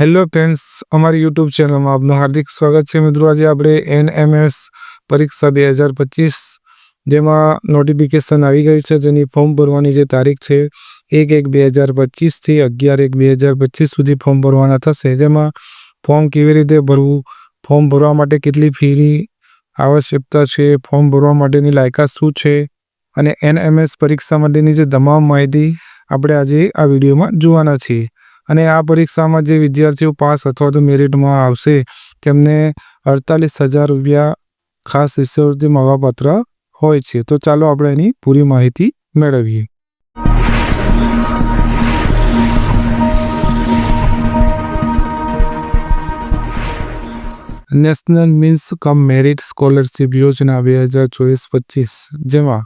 Hello friends અમારી YouTube ચેનલમાં આપનું હાર્દિક સ્વાગત છે. મિત્રો, આજે આપણે એનએમએસ પરીક્ષા બે હજાર પચીસ જેમાં નોટિફિકેશન આવી ગઈ છે. જેની ફોર્મ ભરવાની જે તારીખ છે, એક એક બે હજાર પચીસથી અગિયાર એક બે હજાર પચીસ સુધી ફોર્મ ભરવાના થશે. જેમાં ફોર્મ કેવી રીતે ભરવું ફોર્મ ભરવા માટે કેટલી ફીની આવશ્યકતા છે ફોર્મ ભરવા માટેની લાયકાત શું છે અને એનએમએસ પરીક્ષા માટેની જે તમામ માહિતી આપણે આજે આ વિડીયોમાં જોવાના છીએ. અને આ પરીક્ષામાં જે વિદ્યાર્થીઓ પાસ અથવા તો મેરિટમાં આવશે, તેમને અડતાલીસ હજાર રૂપિયા ખાસ શિષ્યવૃત્તિ મળવાપાત્ર હોય છે. તો ચાલો આપણે એની પૂરી માહિતી મેળવીએ. National means cum merit scholarship યોજના બે હજાર ચોવીસ પચીસ, જેમાં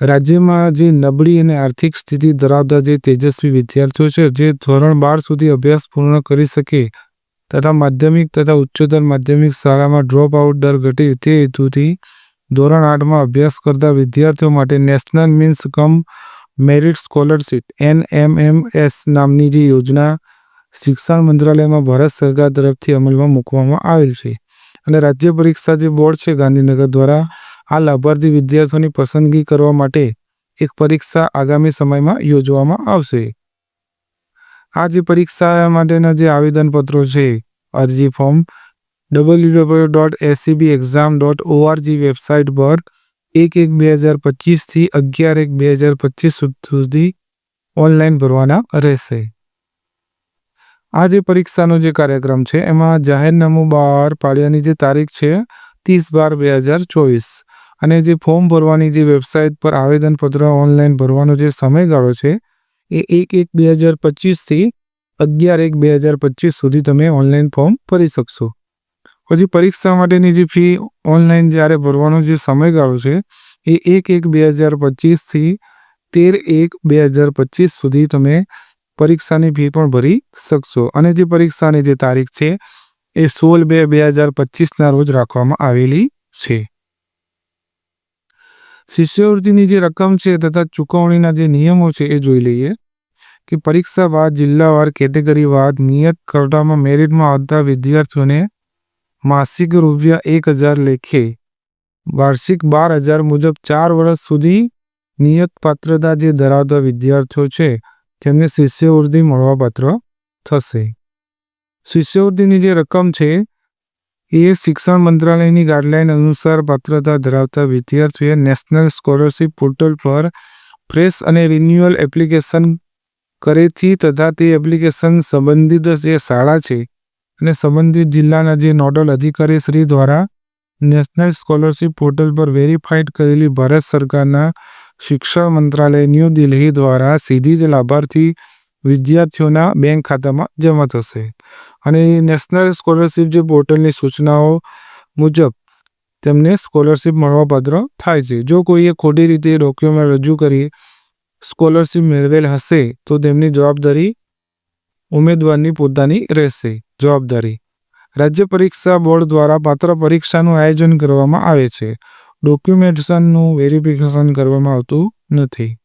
રાજ્યમાં જે નબળી અને આર્થિક સ્થિતિ ધરાવતા જે તેજસ્વી વિદ્યાર્થીઓ છે, જે ધોરણ બાર સુધી અભ્યાસ પૂર્ણ કરી શકે તથા માધ્યમિક તથા ઉચ્ચતર માધ્યમિક શાળામાં ડ્રોપ આઉટ દર ઘટે તે હેતુથી ધોરણ આઠમાં અભ્યાસ કરતા વિદ્યાર્થીઓ માટે national means cum merit scholarship N M M S નામની જે યોજના શિક્ષણ મંત્રાલયમાં ભારત સરકાર તરફથી અમલમાં મૂકવામાં આવેલ છે. અને રાજ્ય પરીક્ષા જે બોર્ડ છે ગાંધીનગર દ્વારા આ લાભાર્થી વિદ્યાર્થીઓની પસંદગી કરવા માટે એક પરીક્ષા આગામી સમયમાં યોજવામાં આવશે. આ જે પરીક્ષા માટેના જે આવેદનપત્રો છે, અરજી form W dot SCB exam dot ORG website પર એક એક બે હજાર પચીસથી અગિયાર એક બે હજાર પચીસ સુધી ઓનલાઈન ભરવાના રહેશે. આ જે પરીક્ષાનો જે કાર્યક્રમ છે, એમાં જાહેરનામું બહાર પાડ્યાની જે તારીખ છે, ત્રીસ બાર બે હજાર ચોવીસ. અને જે ફોર્મ ભરવાની જે વેબસાઇટ પર આવેદનપત્ર ઓનલાઈન ભરવાનો જે સમયગાળો છે, એ એક એક બે હજાર પચીસથી અગિયાર એક બે હજાર પચીસ સુધી તમે ઓનલાઈન ફોર્મ ભરી શકશો. પછી પરીક્ષા માટેની જે ફી ઓનલાઈન જ્યારે ભરવાનો જે સમયગાળો છે, એ એક એક બે હજાર પચીસથી તેર એક બે હજાર પચીસ સુધી તમે પરીક્ષાની ફી પણ ભરી શકશો. અને જે પરીક્ષાની જે તારીખ છે, એ સોળ બે બે હજાર પચીસના રોજ રાખવામાં આવેલી છે. શિષ્યવૃત્તિની જે રકમ છે તથા ચૂકવણીના જે નિયમો છે એ જોઈ લઈએ કે પરીક્ષા બાદ જિલ્લાવાર કેટેગરી બાદ નિયત કરતામાં મેરિટમાં આવતા વિદ્યાર્થીઓને માસિક રૂપિયા એક હજાર લેખે, વાર્ષિક બાર હજાર મુજબ ચાર વર્ષ સુધી નિયત પાત્રતા જે ધરાવતા વિદ્યાર્થીઓ છે, તેમને શિષ્યવૃત્તિ મળવાપાત્ર થશે. શિષ્યવૃત્તિની જે રકમ છે એ શિક્ષણ મંત્રાલયની ગાઈડલાઈન અનુસાર પાત્રતા ધરાવતા વિદ્યાર્થીઓએ નેશનલ સ્કોલરશિપ પોર્ટલ પર ફ્રેશ અને રિન્યુઅલ એપ્લિકેશન કરેથી તથા તે એપ્લિકેશન સંબંધિત જે શાળા છે અને સંબંધિત જિલ્લાના જે નોડલ અધિકારી શ્રી દ્વારા નેશનલ સ્કોલરશિપ પોર્ટલ પર વેરીફાઈડ કરેલી ભારત સરકારના શિક્ષણ મંત્રાલય ન્યૂ દિલ્હી દ્વારા સીધી જ લાભાર્થી વિદ્યાર્થીઓના બેંક ખાતામાં જમા થશે. અને નેશનલ સ્કોલરશિપ જે પોર્ટલની સૂચનાઓ મુજબ તેમને સ્કોલરશિપ મળવાપાત્ર થાય છે. જો કોઈએ ખોટી રીતે ડોક્યુમેન્ટ રજૂ કરી સ્કોલરશિપ મેળવેલ હશે, તો તેમની જવાબદારી ઉમેદવારની પોતાની રહેશે. જવાબદારી. રાજ્ય પરીક્ષા બોર્ડ દ્વારા પાત્ર પરીક્ષાનું આયોજન કરવામાં આવે છે. ડોક્યુમેન્ટેશનનું વેરિફિકેશન કરવામાં આવતું નથી.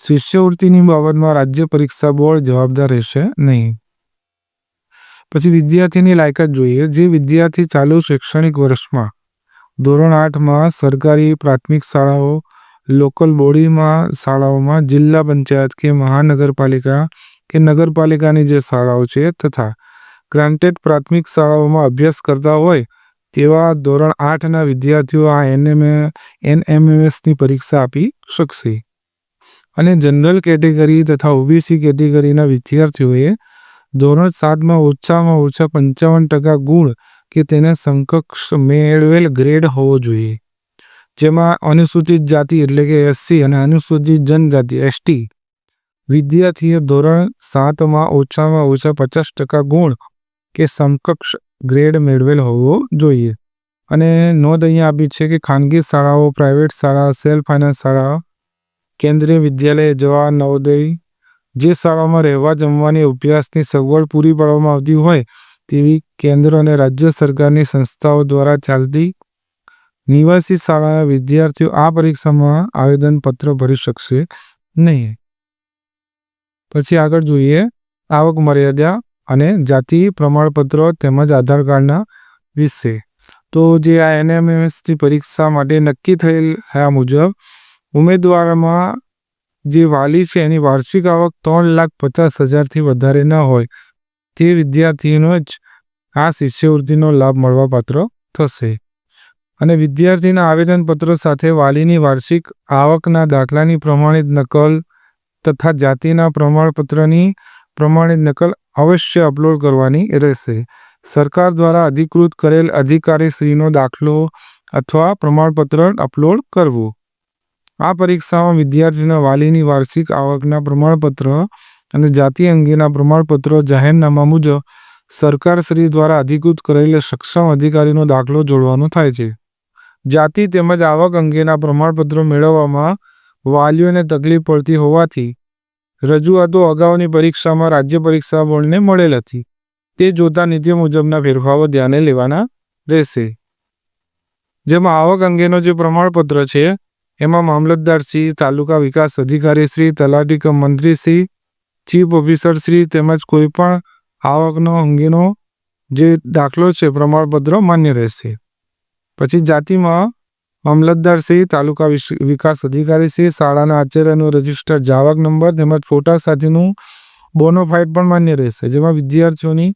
શિષ્યવૃત્તિની બાબતમાં રાજ્ય પરીક્ષા બોર્ડ જવાબદાર રહેશે નહીં. પછી વિદ્યાર્થીની લાયકાત જોઈએ, જે વિદ્યાર્થી ચાલુ શૈક્ષણિક વર્ષમાં ધોરણ આઠમાં સરકારી પ્રાથમિક શાળાઓ, લોકલ બોડીમાં શાળાઓમાં જિલ્લા પંચાયત કે મહાનગરપાલિકા કે નગરપાલિકાની જે શાળાઓ છે તથા ગ્રાન્ટેડ પ્રાથમિક શાળાઓમાં અભ્યાસ કરતા હોય તેવા ધોરણ આઠના વિદ્યાર્થીઓ આ એનએમએ એનએમએમએસની પરીક્ષા આપી શકશે. અને જનરલ કેટેગરી તથા ઓબીસી કેટેગરીના વિદ્યાર્થીઓએ ધોરણ સાતમાં ઓછામાં ઓછા પંચાવન ટકા ગુણ કે તેના સમકક્ષ મેળવેલ ગ્રેડ હોવો જોઈએ. જેમાં અનુસૂચિત જાતિ એટલે કે એસસી અને અનુસૂચિત જનજાતિ એસટી વિદ્યાર્થીએ ધોરણ સાતમાં ઓછામાં ઓછા પચાસ ટકા ગુણ કે સમકક્ષ ગ્રેડ મેળવેલ હોવો જોઈએ. અને નોંધ અહીંયા આપી છે કે ખાનગી શાળાઓ પ્રાઇવેટ શાળા સેલ્ફ ફાઇનાન્સ શાળા કેન્દ્રીય વિદ્યાલય જવા નવોદય, જે શાળામાં રહેવા જમવાની અભ્યાસની સગવડ પૂરી પાડવામાં આવતી હોય તેવી કેન્દ્ર અને રાજ્ય સરકારની સંસ્થાઓ દ્વારા ચાલતી નિવાસી શાળાના વિદ્યાર્થીઓ આ પરીક્ષામાં આવેદનપત્ર ભરી શકશે નહીં. પછી આગળ જોઈએ આવક મર્યાદા અને જાતિ પ્રમાણપત્રો તેમજ આધાર કાર્ડના વિશે. તો જે આ એનએમએમએસની પરીક્ષા માટે નક્કી થયેલ આ મુજબ ઉમેદવારમાં જે વાલી છે, એની વાર્ષિક આવક ત્રણ લાખ પચાસ હજારથી વધારે ન હોય. તે વિદ્યાર્થીનો જ આ શિષ્યવૃત્તિનો લાભ મળવાપાત્ર થશે. અને વિદ્યાર્થીના આવેદનપત્ર સાથે વાલીની વાર્ષિક આવકના દાખલાની પ્રમાણિત નકલ તથા જાતિના પ્રમાણપત્રની પ્રમાણિત નકલ અવશ્ય અપલોડ કરવાની રહેશે. સરકાર દ્વારા અધિકૃત કરેલ અધિકારીશ્રીનો દાખલો અથવા પ્રમાણપત્ર અપલોડ કરવું. આ પરીક્ષામાં વિદ્યાર્થીના વાલીની વાર્ષિક આવકના પ્રમાણપત્ર અને જાતિ અંગેના પ્રમાણપત્રો જાહેરનામા મુજબ સરકારશ્રી દ્વારા અધિકૃત કરેલ સક્ષમ અધિકારીનો દાખલો જોડવાનો થાય છે. જાતિ તેમજ આવક અંગેના પ્રમાણપત્રો મેળવવામાં વાલીઓને તકલીફ પડતી હોવાથી રજૂઆતો અગાઉની પરીક્ષામાં રાજ્ય પરીક્ષા બોર્ડને મળેલ હતી. તે જોતા નીતિ મુજબના ફેરફારો ધ્યાને લેવાના રહેશે. જેમાં આવક અંગેનો જે પ્રમાણપત્ર છે એમાં મામલતદારશ્રી તાલુકા વિકાસ અધિકારીશ્રી તલાટી કમ મંત્રીશ્રી ચીફ ઓફિસરશ્રી તેમજ કોઈ પણ આવકનો અંગેનો જે દાખલો છે પ્રમાણપત્ર માન્ય રહેશે. પછી જાતિમાં મામલતદારશ્રી તાલુકા વિકાસ અધિકારીશ્રી શાળાના આચાર્યનું રજિસ્ટર જાવક નંબર તેમજ ફોટા સાથેનું બોનોફાઇડ પણ માન્ય રહેશે, જેમાં વિદ્યાર્થીઓની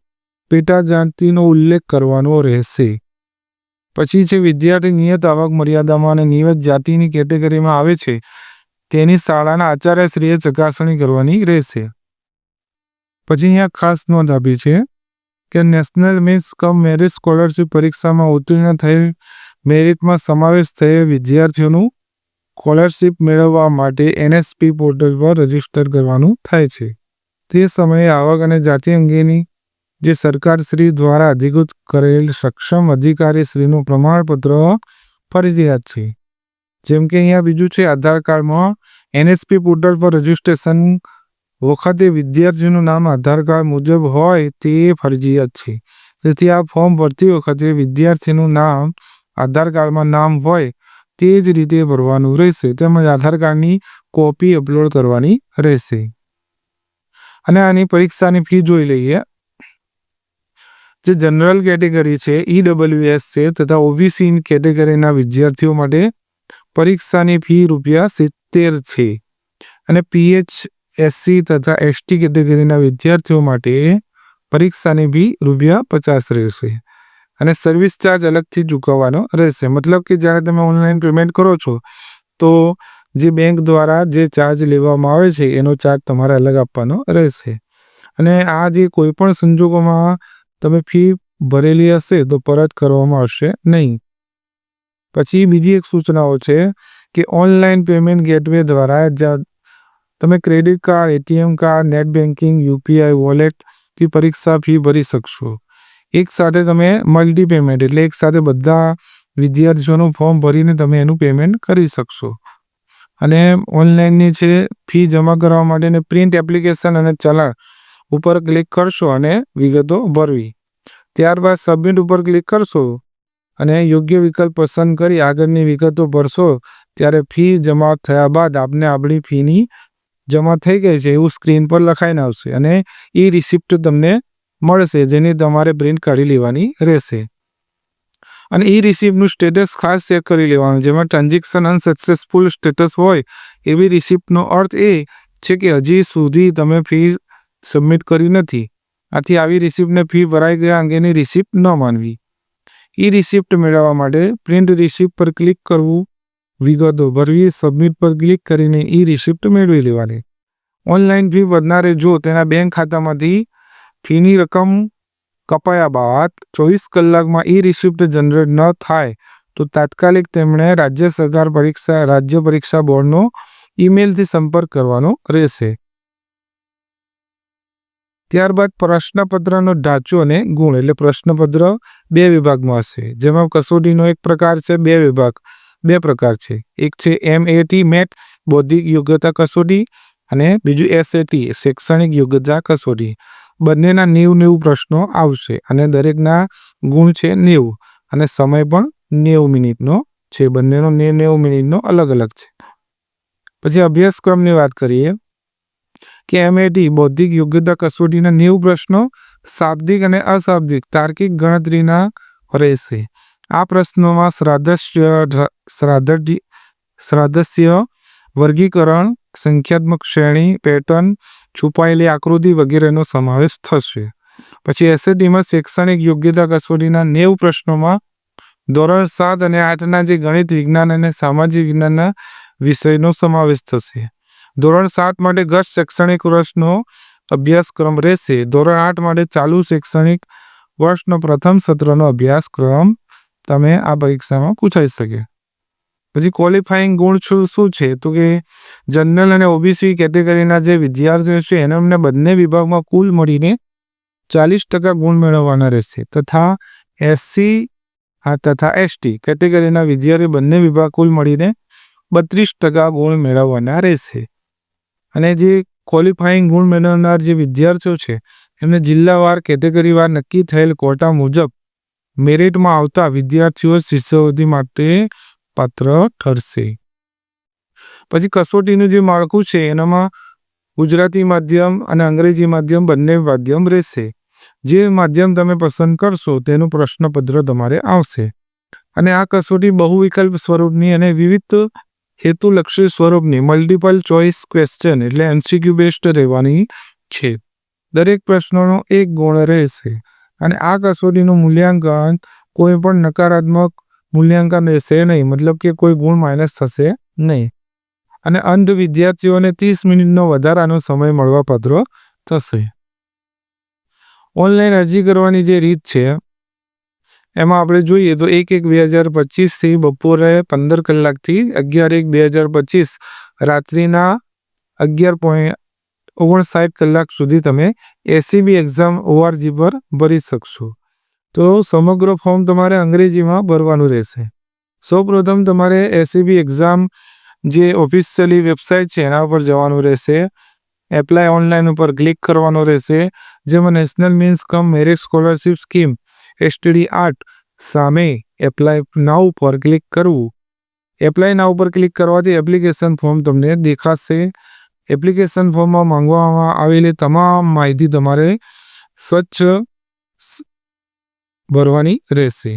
પેટા જાતિનો ઉલ્લેખ કરવાનો રહેશે. પછી છે વિદ્યાર્થી નિયત આવક મર્યાદામાં અને નિયત જાતિની કેટેગરીમાં આવે છે, તેની શાળાના આચાર્યશ્રીએ ચકાસણી કરવાની રહેશે. પછી અહીંયા ખાસ નોંધ આપી છે કે national means cum merit scholarship પરીક્ષામાં ઉત્તીર્ણ થયેલ મેરિટમાં સમાવેશ થયેલ વિદ્યાર્થીઓનું સ્કોલરશીપ મેળવવા માટે એનએસપી પોર્ટલ પર રજિસ્ટર કરવાનું થાય છે. તે સમયે આવક અને જાતિ અંગેની જે સરકારશ્રી દ્વારા અધિકૃત કરેલ સક્ષમ અધિકારીશ્રીનું પ્રમાણપત્ર ફરજિયાત છે. જેમ કે અહીંયા બીજું છે, આધાર કાર્ડમાં એનએસપી પોર્ટલ પર રજીસ્ટ્રેશન વખતે વિદ્યાર્થીનું નામ, આધાર કાર્ડ મુજબ હોય તે ફરજિયાત છે. તેથી આ ફોર્મ ભરતી વખતે વિદ્યાર્થીનું નામ, આધાર કાર્ડમાં નામ હોય તે જ રીતે ભરવાનું રહેશે. તેમજ આધાર કાર્ડની કોપી અપલોડ કરવાની રહેશે. અને આની પરીક્ષાની ફી જોઈ લઈએ. જે જનરલ કેટેગરી છે ઈડબલ્યુએસ છે તથા ઓબીસી કેટેગરીના વિદ્યાર્થીઓ માટે પરીક્ષાની ફી રૂપિયા સિત્તેર છે. અને પીએચ એસસી તથા એસટી કેટેગરીના વિદ્યાર્થીઓ માટે પરીક્ષાની ફી રૂપિયા પચાસ રહેશે. અને સર્વિસ ચાર્જ અલગથી ચૂકવવાનો રહેશે. મતલબ કે જ્યારે તમે ઓનલાઈન પેમેન્ટ કરો છો, તો જે બેંક દ્વારા જે ચાર્જ લેવામાં આવે છે, એનો ચાર્જ તમારે અલગ આપવાનો રહેશે. અને આ જે કોઈ પણ સંજોગોમાં તમે ફી ભરેલી હશે તો પરત કરવામાં આવશે નહીં. પછી બીજી એક સૂચનાઓ છે કે ઓનલાઈન પેમેન્ટ ગેટવે દ્વારા તમે credit card, ATM card, net banking UPI વોલેટથી પરીક્ષા ફી ભરી શકશો. એક સાથે તમે મલ્ટી પેમેન્ટ એટલે એક સાથે બધા વિદ્યાર્થીઓનું ફોર્મ ભરીને તમે એનું પેમેન્ટ કરી શકશો. અને ઓનલાઈનની છે, ફી જમા કરવા માટેની પ્રિન્ટ એપ્લિકેશન અને ચલણ ઉપર ક્લિક કરશો અને વિગતો ભરવી. ત્યારબાદ સબમિટ ઉપર ક્લિક કરશો અને યોગ્ય વિકલ્પ પસંદ કરી આગળની વિગતો ભરશો. ત્યારે ફી જમા થયા બાદ આપને આપણી ફીની જમા થઈ ગઈ છે એવું સ્ક્રીન પર લખાઈને આવશે અને એ રિસિપ્ટ તમને મળશે જેની તમારે પ્રિન્ટ કાઢી લેવાની રહેશે. અને એ રિસિપ્ટનું સ્ટેટસ ખાસ ચેક કરી લેવાનું, જેમાં ટ્રાન્ઝેક્શન અનસક્સેસફુલ સ્ટેટસ હોય, એવી રિસિપ્ટનો અર્થ એ છે કે હજી સુધી તમે ફી સબમિટ કરી નથી. આથી આવી રિસિપ્ટને ફી ભરાઈ ગયા અંગેની રિસિપ્ટ ન માનવી. ઈ રિસિપ્ટ મેળવવા માટે પ્રિન્ટ રિસિપ્ટ પર ક્લિક કરવું વિગતો ભરવી સબમિટ પર ક્લિક કરીને ઈ રિસિપ્ટ મેળવી લેવાની. ઓનલાઈન ફી ભરનારે જો તેના બેંક ખાતામાંથી ફીની રકમ કપાયા બાદ ચોવીસ કલાકમાં ઈ રિસિપ્ટ જનરેટ ન થાય, તો તાત્કાલિક તેમણે રાજ્ય સરકાર પરીક્ષા, રાજ્ય પરીક્ષા બોર્ડનો ઈમેલથી સંપર્ક કરવાનો રહેશે. ત્યારબાદ પ્રશ્નપત્રનો ઢાંચો અને ગુણ, એટલે પ્રશ્નપત્ર બે વિભાગમાં હશે. જેમાં કસોટીનો એક પ્રકાર છે, બે વિભાગ, બે પ્રકાર છે. એક છે એમ એટી મેટ, બૌદ્ધિક યોગ્યતા કસોટી, અને બીજું એસએટી શૈક્ષણિક યોગ્યતા કસોટી. બંનેના નેવું નેવું પ્રશ્નો આવશે, અને દરેકના ગુણ છે નેવું, અને સમય પણ નેવું મિનિટનો છે. બંનેનો નેવું મિનિટનો અલગ અલગ છે. પછી અભ્યાસક્રમની વાત કરીએ. કે એમએટી બૌદ્ધિક યોગ્યતા કસોટીના નેવું પ્રશ્નો શાબ્દિક અને અશાબ્દિક તાર્કિક ગણતરીના રહેશે. આ પ્રશ્નોમાં શ્રાદ્ધસ્ય શ્રાદ્ધ શ્રાદ્ધસ્ય, વર્ગીકરણ, સંખ્યાત્મક શ્રેણી, પેટર્ન, છુપાયેલી આકૃતિ વગેરેનો સમાવેશ થશે. પછી એસએટીમાં શૈક્ષણિક યોગ્યતા કસોટીના નેવું પ્રશ્નોમાં ધોરણ સાત અને આઠના જે ગણિત વિજ્ઞાન અને સામાજિક વિજ્ઞાનના વિષયનો સમાવેશ થશે. ધોરણ સાત માટે ગત શૈક્ષણિક વર્ષનો અભ્યાસક્રમ રહેશે. ધોરણ આઠ માટે ચાલુ શૈક્ષણિક વર્ષનો પ્રથમ સત્રનો અભ્યાસક્રમ તમે આ પરીક્ષામાં પૂછાઈ શકે. પછી ક્વોલિફાઈંગ ગુણ શું છે? તો કે જનરલ અને ઓબીસી કેટેગરીના જે વિદ્યાર્થીઓ છે, એને અમને બંને વિભાગમાં કુલ મળીને ચાલીસ ટકા ગુણ મેળવવાના રહેશે. તથા એસસી તથા એસટી કેટેગરીના વિદ્યાર્થી બંને વિભાગ કુલ મળીને બત્રીસ ટકા ગુણ મેળવવાના રહેશે. અને જે ક્વોલિફાઈંગ ગુણ મેળવનાર જે વિદ્યાર્થીઓ છે, એમને જિલ્લાવાર કેટેગરીવાર નક્કી થયેલ કોટા મુજબ મેરિટમાં આવતા વિદ્યાર્થીઓ શિષ્યવૃત્તિ માટે પાત્ર ઠરશે. પછી કસોટીનું જે માળખું છે, એનામાં ગુજરાતી માધ્યમ અને અંગ્રેજી માધ્યમ બંને માધ્યમ રહેશે. જે માધ્યમ તમે પસંદ કરશો, તેનું પ્રશ્નપત્ર તમારે આવશે. અને આ કસોટી બહુ વિકલ્પ સ્વરૂપની અને વિવિધ હેતુલક્ષી સ્વરૂપની મલ્ટિપલ ચોઇસ ક્વેશ્ચન એટલે એમસીક્યુ બેસ્ટ રહેવાની છે. દરેક પ્રશ્નોનો એક ગુણ રહેશે અને આ કસોટીનું મૂલ્યાંકન કોઈ પણ નકારાત્મક મૂલ્યાંકન રહેશે નહીં, મતલબ કે કોઈ ગુણ માઇનસ થશે નહીં. અને અંધ વિદ્યાર્થીઓને ત્રીસ મિનિટનો વધારાનો સમય મળવા પાત્ર થશે. ઓનલાઈન અરજી કરવાની જે રીત છે એમાં આપણે જોઈએ તો એક એક બે હજાર પચીસથી બપોરે પંદર કલાકથી અગિયાર એક બે હજાર પચીસ, રાત્રિના અગિયાર પોઈન્ટ ઓગણસાઠ કલાક સુધી તમે એસીબી એક્ઝામ ઓઆરજી પર ભરી શકશો. તો સમગ્ર ફોર્મ તમારે અંગ્રેજીમાં ભરવાનું રહેશે. સૌપ્રથમ તમારે એસીબી એક્ઝામ જે ઓફિશિયલી વેબસાઇટ છે એના ઉપર જવાનું રહેશે. એપ્લાય ઓનલાઈન ઉપર ક્લિક કરવાનો રહેશે. જેમાં national means cum merit scholarship scheme STD art સામે એપ્લાય નાવ ઉપર ક્લિક કરવું. એપ્લાય નાવ ઉપર ક્લિક કરવાથી એપ્લિકેશન ફોર્મ તમને દેખાશે. એપ્લિકેશન ફોર્મમાં માંગવામાં આવેલી તમામ માહિતી તમારે સ્વચ્છ ભરવાની રહેશે.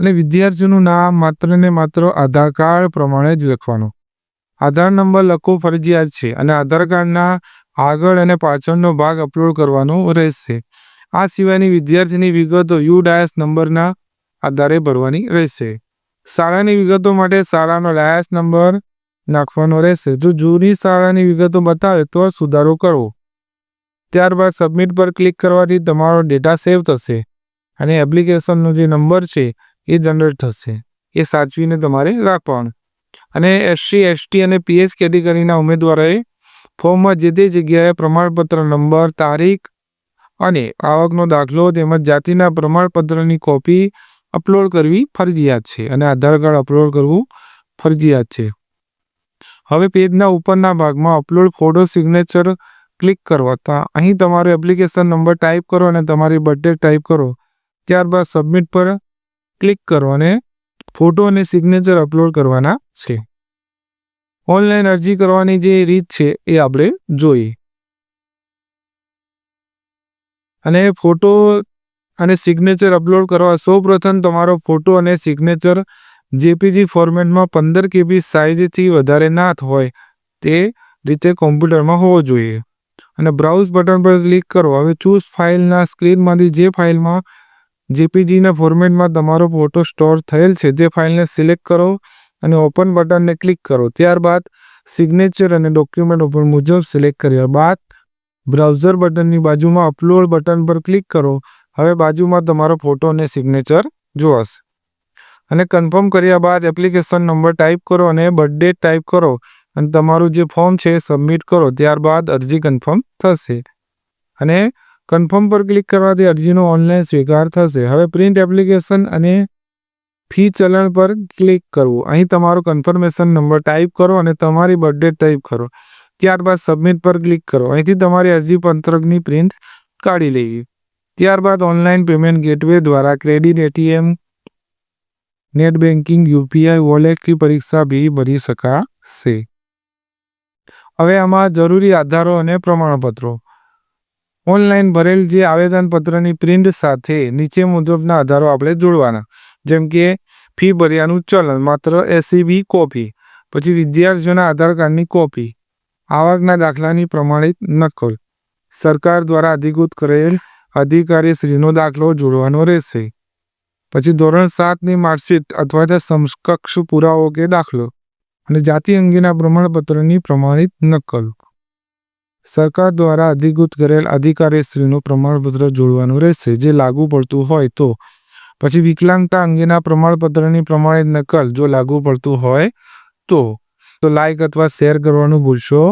અને વિદ્યાર્થીનું નામ માત્ર ને માત્ર આધાર કાર્ડ પ્રમાણે જ લખવાનું. આધાર નંબર લખવો ફરજિયાત છે અને આધાર કાર્ડના આગળ અને પાછળનો ભાગ અપલોડ કરવાનો રહેશે. આ સિવાયની વિદ્યાર્થીની વિગતો યુ ડાયસ નંબરના આધારે ભરવાની રહેશે. શાળાની વિગતો માટે શાળાનો ડાયસ નંબર નાખવાનો રહેશે. જો જૂની શાળાની વિગતો બતાવે તો સુધારો કરવો ત્યારબાદ સબમિટ પર ક્લિક કરવાથી તમારો ડેટા સેવ થશે અને એપ્લિકેશનનો જે નંબર છે એ જનરેટ થશે. એ સાચવીને તમારે રાખવાનું. અને એસસી, એસટી અને પીએચ કેટેગરીના ઉમેદવારોએ ફોર્મમાં જે તે જગ્યાએ પ્રમાણપત્ર નંબર, તારીખ અને આવકનો દાખલો તેમજ જાતિના પ્રમાણપત્રની કોપી અપલોડ કરવી ફરજિયાત છે અને આધાર કાર્ડ અપલોડ કરવું ફરજિયાત છે. હવે પેજના ઉપરના ભાગમાં અપલોડ ફોટો સિગ્નેચર ક્લિક કરો. અહીં તમારો એપ્લિકેશન નંબર ટાઈપ કરો અને તમારી બર્થડે ટાઈપ કરો. ત્યારબાદ સબમિટ પર ક્લિક કરો અને ફોટો અને સિગ્નેચર અપલોડ કરવાના છે. ઓનલાઈન અરજી કરવાની જે રીત છે એ આપણે જોઈએ. અને ફોટો અને સિગ્નેચર અપલોડ કરવા. સૌપ્રથમ તમારો ફોટો અને સિગ્નેચર જેપીજી ફોર્મેટમાં પંદર કેબી સાઇઝથી વધારે ના હોય તે રીતે કોમ્પ્યુટરમાં હોવો જોઈએ. અને બ્રાઉઝ બટન પર ક્લિક કરો. હવે ચૂઝ ફાઇલના સ્ક્રીનમાંથી જે ફાઇલમાં જેપીજીના ફોર્મેટમાં તમારો ફોટો સ્ટોર થયેલ છે, તે ફાઇલને સિલેક્ટ કરો અને ઓપન બટનને ક્લિક કરો. ત્યારબાદ સિગ્નેચર અને ડોક્યુમેન્ટ ઉપર મુજબ સિલેક્ટ કર્યા બાદ બ્રાઉઝર બટનની બાજુમાં અપલોડ બટન પર ક્લિક કરો. હવે બાજુમાં તમારો ફોટો અને સિગ્નેચર જોવાશે. અને કન્ફર્મ કર્યા બાદ એપ્લિકેશન નંબર ટાઈપ કરો અને બર્થડે ટાઈપ કરો. અને તમારું જે ફોર્મ છે સબમિટ કરો. ત્યારબાદ અરજી કન્ફર્મ થશે. અને કન્ફર્મ પર ક્લિક કરવાથી અરજીનો ઓનલાઈન સ્વીકાર થશે. હવે પ્રિન્ટ એપ્લિકેશન અને ફી ચલણ પર ક્લિક કરવું. અહીં તમારો કન્ફર્મેશન નંબર ટાઈપ કરો અને તમારી બર્થડે ટાઈપ કરો. ત્યારબાદ સબમિટ પર ક્લિક કરો. અહીંથી તમારી અરજી પત્રકની પ્રિન્ટ કાઢી લેવી. ત્યારબાદ ઓનલાઈન પેમેન્ટ ગેટવે દ્વારા credit ATM net banking UPI વોલેટની પરીક્ષા બી ભરી શકાશે. હવે આમાં જરૂરી આધારો અને પ્રમાણપત્રો. ઓનલાઈન ભરેલ જે આવેદનપત્રની પ્રિન્ટ સાથે નીચે મુજબના આધારો આપણે જોડવાના. જેમ કે ફી ભર્યાનું ચલણ, માત્ર એસીબી કોપી પછી વિદ્યાર્થીઓના આધાર કાર્ડની કોપી આવકના દાખલાની પ્રમાણિત નકલ. સરકાર દ્વારા અધિકૃત કરેલ અધિકારીશ્રીનો દાખલો જોડવાનો રહેશે. પછી ધોરણ સાતની માર્કશીટ અથવા તો સમકક્ષ પુરાવો કે દાખલો અને જાતિ અંગેના પ્રમાણપત્રની પ્રમાણિત નકલ. સરકાર દ્વારા અધિકૃત કરેલ અધિકારીશ્રીનું પ્રમાણપત્ર જોડવાનું રહેશે. જે લાગુ પડતું હોય તો. પછી વિકલાંગતા અંગેના પ્રમાણપત્રની પ્રમાણિત નકલ જો લાગુ પડતું હોય તો. તો લાઈક અથવા શેર કરવાનું ભૂલશો.